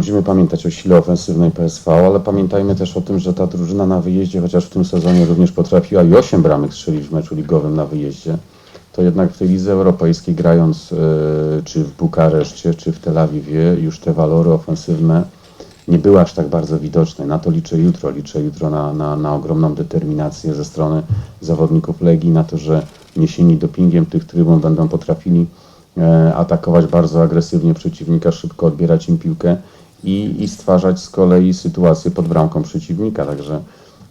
Musimy pamiętać o sile ofensywnej PSV, ale pamiętajmy też o tym, że ta drużyna na wyjeździe, chociaż w tym sezonie również potrafiła i 8 bramek strzelić w meczu ligowym na wyjeździe, to jednak w tej lidze europejskiej grając e, czy w Bukareszcie, czy w Tel Awiwie, już te walory ofensywne nie były aż tak bardzo widoczne. Na to liczę jutro. Liczę jutro na, na, na ogromną determinację ze strony zawodników Legii, na to, że niesieni dopingiem tych trybun będą potrafili e, atakować bardzo agresywnie przeciwnika, szybko odbierać im piłkę i, i stwarzać z kolei sytuację pod bramką przeciwnika. Także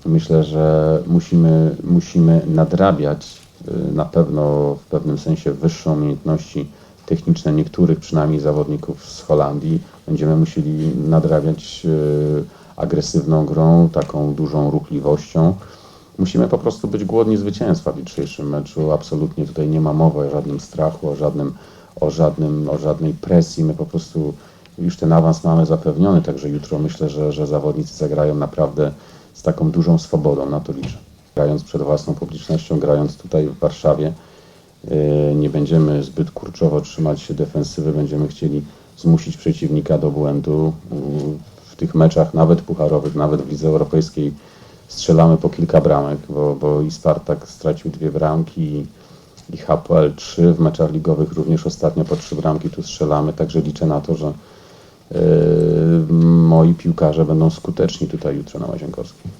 myślę, że musimy, musimy nadrabiać y, na pewno w pewnym sensie wyższe umiejętności techniczne niektórych przynajmniej zawodników z Holandii. Będziemy musieli nadrabiać y, agresywną grą, taką dużą ruchliwością. Musimy po prostu być głodni zwycięstwa w jutrzejszym meczu. Absolutnie tutaj nie ma mowy o żadnym strachu, o, żadnym, o, żadnym, o żadnej presji. My po prostu już ten awans mamy zapewniony, także jutro myślę, że, że zawodnicy zagrają naprawdę z taką dużą swobodą, na to liczę. Grając przed własną publicznością, grając tutaj w Warszawie, yy, nie będziemy zbyt kurczowo trzymać się defensywy, będziemy chcieli zmusić przeciwnika do błędu. W tych meczach, nawet pucharowych, nawet w Lidze Europejskiej strzelamy po kilka bramek, bo, bo i Spartak stracił dwie bramki i, HPL 3 w meczach ligowych również ostatnio po trzy bramki tu strzelamy, także liczę na to, że moi piłkarze będą skuteczni tutaj jutro na Łazienkowskiej.